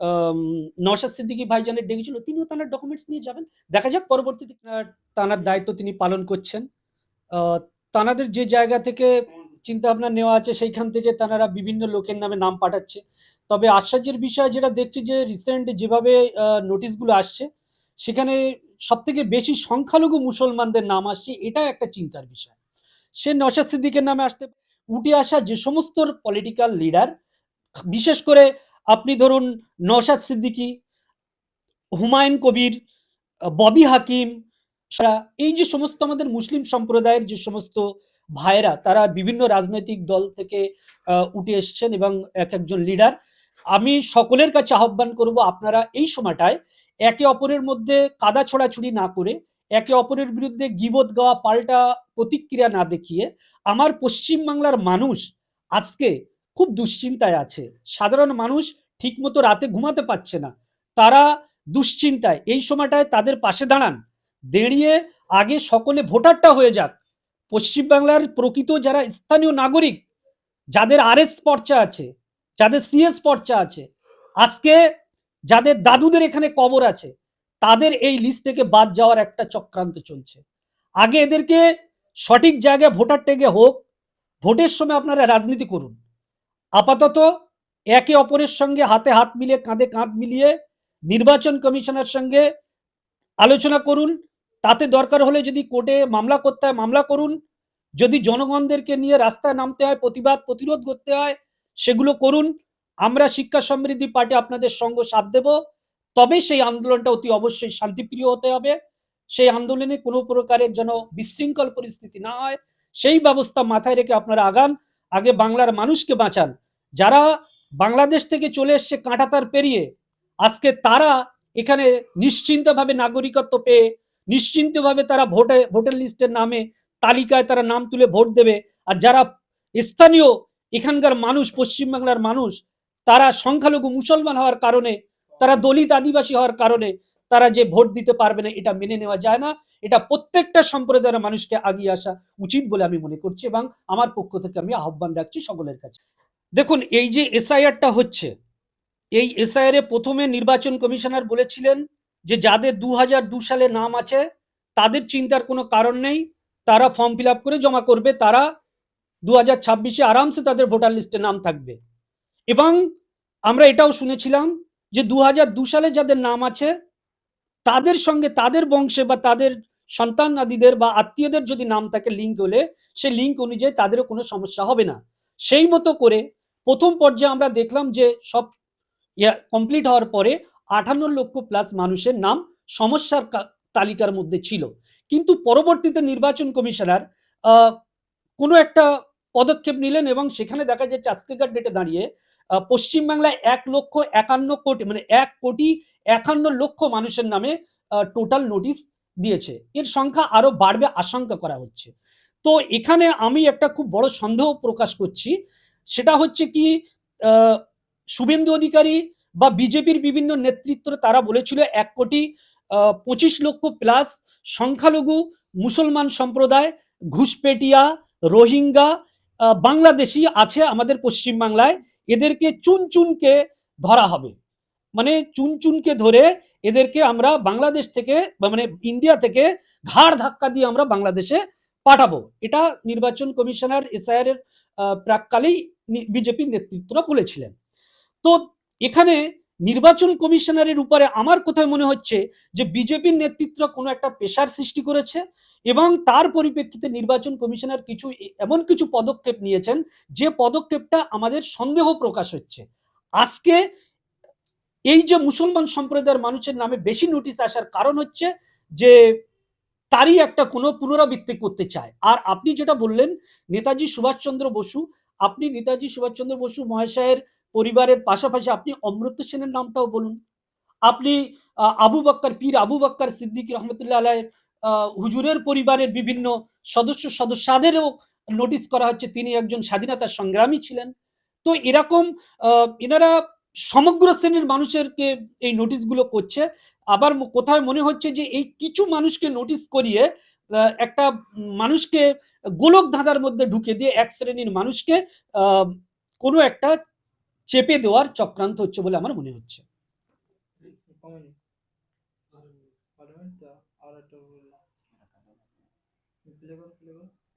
আম নওশাদ সিদ্দিকী ভাইজানের ডেকেছিল, তিনিও তানার ডকুমেন্টস নিয়ে যাবেন। দেখা যাক পরবর্তীতে তানার দায়িত্ব তিনি পালন করছেন। তানাদের যে জায়গা থেকে চিন্তা ভাবনা নেওয়া আছে সেইখান থেকে তানারা বিভিন্ন লোকের নামে নাম পাঠাচ্ছে। তবে আশ্চর্যের বিষয় যেটা দেখছি যে রিসেন্ট যেভাবে নোটিশগুলো আসছে, সেখানে সব থেকে বেশি সংখ্যালঘু মুসলমানদের নাম আসছে, এটা একটা চিন্তার বিষয়। সে নওশাদ সিদ্দিকের নামে আসতে উঠে আসা যে সমস্ত পলিটিক্যাল লিডার, বিশেষ করে আপনি ধরুন নওশাদ সিদ্দিকী, হুমায়ুন কবির, ববি হাকিম, এই যে সমস্ত আমাদের মুসলিম সম্প্রদায়ের যে সমস্ত ভাইয়েরা, তারা বিভিন্ন রাজনৈতিক দল থেকে উঠে এসছেন এবং এক একজন লিডার। আমি সকলের কাছে আহ্বান করব আপনারা এই সময়টায় একে অপরের মধ্যে কাদা ছোড়াছুড়ি না করে, একে অপরের বিরুদ্ধে গীবত গাওয়া পাল্টা প্রতিক্রিয়া না দেখিয়ে, আমার পশ্চিম বাংলার মানুষ আজকে খুব দুশ্চিন্তায় আছে। সাধারণ মানুষ ঠিকমতো রাতে ঘুমাতে পারছে না। তারা দুশ্চিন্তায়। এই সময়টায় তাদের পাশে দাঁড়ান। দাঁড়িয়ে আগে সকলে ভোটারটা হয়ে যাক। পশ্চিমবাংলার প্রকৃত যারা স্থানীয় নাগরিক, যাদের আরএস পর্চা আছে, যাদের সিএস পর্চা আছে, আজকে যাদের দাদুদের এখানে কবর আছে, তাদের এই লিস্ট থেকে বাদ যাওয়ার একটা চক্রান্ত চলছে। আগে এদেরকে সঠিক জায়গায় ভোটার টেগে হোক, ভোটের সময় আপনারা রাজনীতি করুন। আপাতত একে অপরের সঙ্গে হাতে হাত মিলিয়ে, কাঁধে কাঁধ মিলিয়ে নির্বাচন কমিশনের সঙ্গে আলোচনা করুন। তাতে দরকার হলে যদি কোর্টে মামলা করতে হয় মামলা করুন। যদি জনগণদেরকে নিয়ে রাস্তায় নামতে হয়, প্রতিবাদ প্রতিরোধ করতে হয়, সেগুলো করুন। আমরা শিক্ষা সমৃদ্ধি পার্টি আপনাদের সঙ্গ সাথ দেব। তবে সেই আন্দোলনটা অতি অবশ্যই শান্তিপ্রিয় হতে হবে। সেই আন্দোলনে কোনো প্রকারের যেন বিশৃঙ্খল পরিস্থিতি না হয়, সেই ব্যবস্থা মাথায় রেখে আপনারা আগান। আগে বাংলার মানুষকে বাঁচান। যারা বাংলাদেশ থেকে চলে এসছে কাঁটাতার পেরিয়ে, আজকে তারা এখানে নিশ্চিন্তভাবে নাগরিকত্ব পেয়ে, নিশ্চিন্তভাবে তারা ভোটে ভোটার লিস্টের নামে তালিকায় তারা নাম তুলে ভোট দেবে। আর যারা স্থানীয় এখানকার মানুষ, পশ্চিম বাংলার মানুষ, তারা সংখ্যালঘু মুসলমান হওয়ার কারণে, তারা দলিত আদিবাসী হওয়ার কারণে তারা যে ভোট দিতে পারবে না, এটা মেনে নেওয়া যায় না। এটা প্রত্যেকটা সম্প্রদায়ের মানুষকে আগিয়ে আসা উচিত বলে আমি মনে করছি এবং আমার পক্ষ থেকে আমি আহ্বান রাখছি সকলের কাছে। দেখুন এই যে এসআইআরটা হচ্ছে, এই এসআইআর ১ম নির্বাচন কমিশনার বলেছিলেন যে যাদের ২০০২ সালে নাম আছে, তাদের চিন্তার কোনো কারণ নেই। তারা ফর্ম ফিল আপ করে জমা করবে। তারা ২০২৬ এ আরামসে তাদের ভোটার লিস্টে নাম থাকবে। এবং আমরা এটাও শুনেছিলাম যে ২০০২ সালে যাদের নাম আছে, তাদের সঙ্গে তাদের বংশে বা তাদের সন্তানাদিদের বা আত্মীয়দের যদি নাম থাকে লিঙ্ক হলে, সেই লিঙ্ক অনুযায়ী তাদেরও কোনো সমস্যা হবে না। সেই মতো করে প্রথম পর্যায়ে আমরা দেখলাম যে সব কমপ্লিট হওয়ার পরে ৫৮ লক্ষ প্লাস মানুষের নাম সমস্যার তালিকার মধ্যে ছিল। কিন্তু পরবর্তীতে নির্বাচন কমিশনার কোনো একটা পদক্ষেপ নিলেন এবং সেখানে দেখা যাচ্ছে আজকেকার ডেটে দাঁড়িয়ে আ পশ্চিম বাংলায় ১,৫১ কোটি মানে ১,৫১ লক্ষ মানুষের নামে টোটাল নোটিশ দিয়েছে। এর সংখ্যা আরও বাড়বে আশঙ্কা করা হচ্ছে। তো এখানে আমি একটা খুব বড় সন্দেহ প্রকাশ করছি। সেটা হচ্ছে কি শুভেন্দু অধিকারী বা বিজেপির বিভিন্ন নেতৃত্ব তারা বলেছিল ১,২৫ আ ২৫ লক্ষ প্লাস সংখ্যালঘু মুসলমান সম্প্রদায়, ঘুষপেটিয়া, রোহিঙ্গা, বাংলাদেশী আছে আমাদের পশ্চিম বাংলায়। এদেরকে চুন, চুনকে ধরা হবে। মানে চুন, চুনকে ধরে এদেরকে আমরা বাংলাদেশ থেকে মানে ইন্ডিয়া থেকে ঘাড় ধাক্কা দিয়ে আমরা বাংলাদেশে পাঠাবো। এটা নির্বাচন কমিশনার এসআইআর এর প্রাক্কালেই বিজেপির নেতৃত্বরা বলেছিলেন। তো এখানে নির্বাচন কমিশনারের উপরে আমার কোথায় মনে হচ্ছে যে বিজেপির নেতৃত্ব কোনো একটা প্রেশার সৃষ্টি করেছে এবং তার পরিপ্রেক্ষিতে নির্বাচন কমিশনার কিছু এমন কিছু পদক্ষেপ নিয়েছেন, যে পদক্ষেপটা আমাদের সন্দেহ প্রকাশ হচ্ছে। আজকে এই যে মুসলমান সম্প্রদায়ের মানুষের নামে বেশি নোটিশ আসার কারণ হচ্ছে যে তারই একটা কোনো পুনরাবৃত্তি করতে চায়। আর আপনি যেটা বললেন নেতাজি সুভাষচন্দ্র বসু, আপনি নেতাজি সুভাষচন্দ্র বসু মহাশয়ের পরিবারের পাশাপাশি আপনি অমর্ত্য সেনের নামটাও বলুন। আপনি আবু বক্কর পীর আবু বক্কর সিদ্দিক রহমতুল্লাহ আলাইহির হুজুরের পরিবারের বিভিন্ন সদস্য সদস্যাদেরও নোটিশ করা হচ্ছে তিনি একজন স্বাধীনতা সংগ্রামী ছিলেন। তো এরকম এনারা সমগ্র শ্রেণির মানুষেরকে এই নোটিশগুলো করছে। আবার কোথায় মনে হচ্ছে যে এই কিছু মানুষকে নোটিশ করিয়ে একটা মানুষকে গোলক ধাঁধার মধ্যে ঢুকে দিয়ে এক শ্রেণির মানুষকে কোনো একটা চেপে দেওয়ার চক্রান্ত হচ্ছে বলে আমার মনে হচ্ছে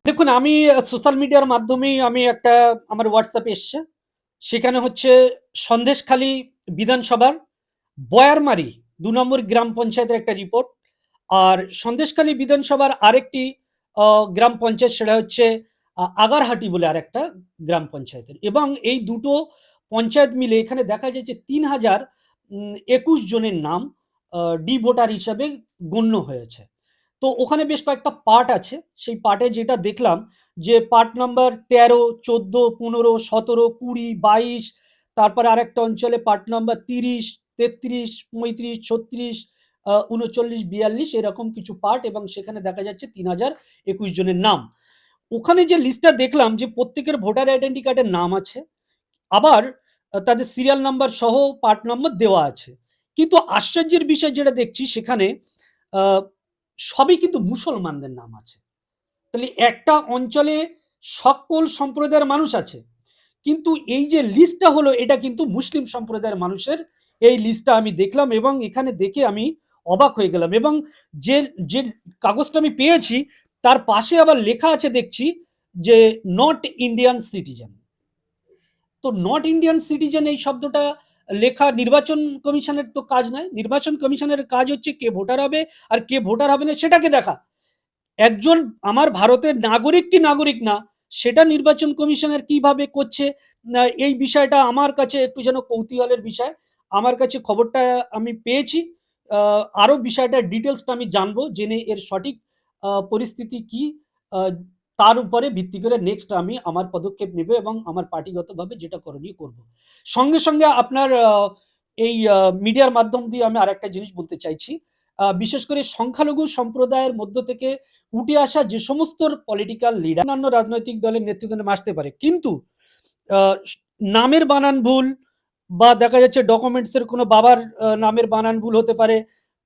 দেখুন, আমি সোশ্যাল মিডিয়ার মাধ্যমেই আমি একটা, আমার হোয়াটসঅ্যাপে এসছে সেখানে হচ্ছে সন্দেশখালী বিধানসভার বয়ারমারি দু নম্বর গ্রাম পঞ্চায়েতের একটা রিপোর্ট আর সন্দেশখালী বিধানসভার আরেকটি গ্রাম পঞ্চায়েত সেটা হচ্ছে আগারহাটি বলে আরেকটা গ্রাম পঞ্চায়েতের। এবং এই দুটো পঞ্চায়েত মিলে এখানে দেখা যায় যে তিন হাজার একুশ জনের নাম ডি ভোটার হিসাবে গণ্য হয়েছে। তো ওখানে বেশ কয়েকটা পার্ট আছে। সেই পার্টে যেটা দেখলাম যে পার্ট নাম্বার তেরো, চোদ্দ, পনেরো, সতেরো, কুড়ি, বাইশ, তারপরে আরেকটা অঞ্চলে পার্ট নাম্বার তিরিশ, তেত্রিশ, পঁয়ত্রিশ, ছত্রিশ উনচল্লিশ, বিয়াল্লিশ এরকম কিছু পার্ট এবং সেখানে দেখা যাচ্ছে তিন হাজার একুশ জনের নাম। ওখানে যে লিস্টটা দেখলাম যে প্রত্যেকের ভোটার আইডেন্টি কার্ডের নাম আছে, আবার তাদের সিরিয়াল নাম্বার সহ পার্ট নম্বর দেওয়া আছে। কিন্তু আশ্চর্যের বিষয় যেটা দেখছি সেখানে সবই কিন্তু মুসলমানদের নাম আছে। তাহলে একটা অঞ্চলে সকল সম্প্রদায়ের মানুষ আছে, কিন্তু এই যে লিস্টটা হলো, এটা কিন্তু মুসলিম সম্প্রদায়ের মানুষের এই লিস্টটা আমি দেখলাম এবং এখানে দেখে আমি অবাক হয়ে গেলাম এবং যে যে কাগজটা আমি পেয়েছি, তার পাশে আবার লেখা আছে দেখছি যে নট ইন্ডিয়ান সিটিজেন তো নট ইন্ডিয়ান সিটিজেন এই শব্দটা লেখা নির্বাচন কমিশনের তো কাজ নয় নির্বাচন কমিশনের কাজ হচ্ছে কে ভোটার হবে আর কে ভোটার হবে না সেটাকে দেখা। একজন আমার ভারতের নাগরিক কি নাগরিক না সেটা নির্বাচন কমিশনের কীভাবে করছে এই বিষয়টা আমার কাছে একটু যেন কৌতূহলের বিষয়। আমার কাছে খবরটা আমি পেয়েছি। আহ, আরও বিষয়টা ডিটেলসটা আমি জানব জেনে এর সঠিক পরিস্থিতি কি তার উপরে ভিত্তি করে নেক্সট আমি আমার পদক্ষেপ নেব এবং আমার পার্টিগতভাবে যেটা করণীয় করব। সঙ্গে সঙ্গে আপনার এই মিডিয়ার মাধ্যম দিয়ে আমি আরেকটা জিনিস বলতে চাইছি। বিশেষ করে সংখ্যালঘু সম্প্রদায়ের মধ্য থেকে উঠে আসা যে সমস্ত পলিটিক্যাল লিডার অন্যান্য রাজনৈতিক দলের নেতৃত্বে আসতে পারে। কিন্তু নামের বানান ভুল বা দেখা যাচ্ছে ডকুমেন্টসের কোনো বাবার নামের বানান ভুল হতে পারে।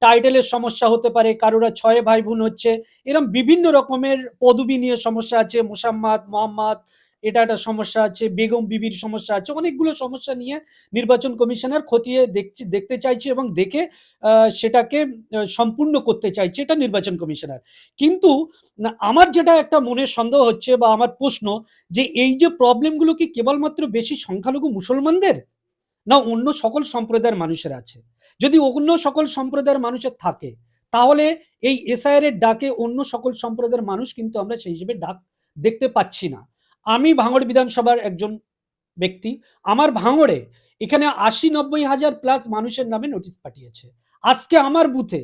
টাইটেলের সমস্যা হতে পারে, কারোরা ছয় ভাই বোন হচ্ছে এরকম বিভিন্ন রকমের পদবি নিয়ে সমস্যা আছে, মোসাম্মদ, মোহাম্মদ, এটা একটা সমস্যা আছে, বেগম বিবির সমস্যা আছে, অনেকগুলো সমস্যা নিয়ে নির্বাচন কমিশনার খতিয়ে দেখছি, দেখতে চাইছে এবং দেখে সেটাকে সম্পূর্ণ করতে চাইছে এটা নির্বাচন কমিশনার। কিন্তু আমার যেটা একটা মনের সন্দেহ হচ্ছে বা আমার প্রশ্ন যে এই যে প্রবলেমগুলো কি কেবলমাত্র বেশি সংখ্যালঘু মুসলমানদের? না অন্য সকল সম্প্রদায়ের মানুষের আছে? যদি অন্য সকল সম্প্রদায়ের মানুষের থাকে, তাহলে এই এসআইআর এর ডাকে অন্য সকল সম্প্রদায়ের মানুষ কিন্তু আমরা সেই হিসেবে ডাক দেখতে পাচ্ছি না। আমি ভাঙড় বিধানসভার একজন ব্যক্তি, আমার ভাঙড়ে এখানে আশি নব্বই হাজার প্লাস মানুষের নামে নোটিশ পাঠিয়েছে। আজকে আমার বুথে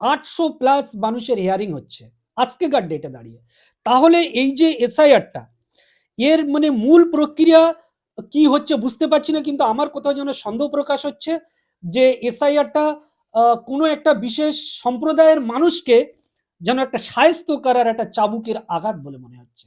আটশো প্লাস মানুষের হিয়ারিং হচ্ছে। আজকে আজকেকার ডেটে দাঁড়িয়ে। তাহলে এই যে এসআইআরটা এর মানে মূল প্রক্রিয়া কি হচ্ছে বুঝতে পারছি না, কিন্তু আমার কোথাও যেন সন্দেহ প্রকাশ হচ্ছে। যে এসআইআরটা কোনো একটা বিশেষ সম্প্রদায়ের মানুষকে যেন একটা সায়স্ত করার একটা চাবুকের আঘাত বলে মনে হচ্ছে।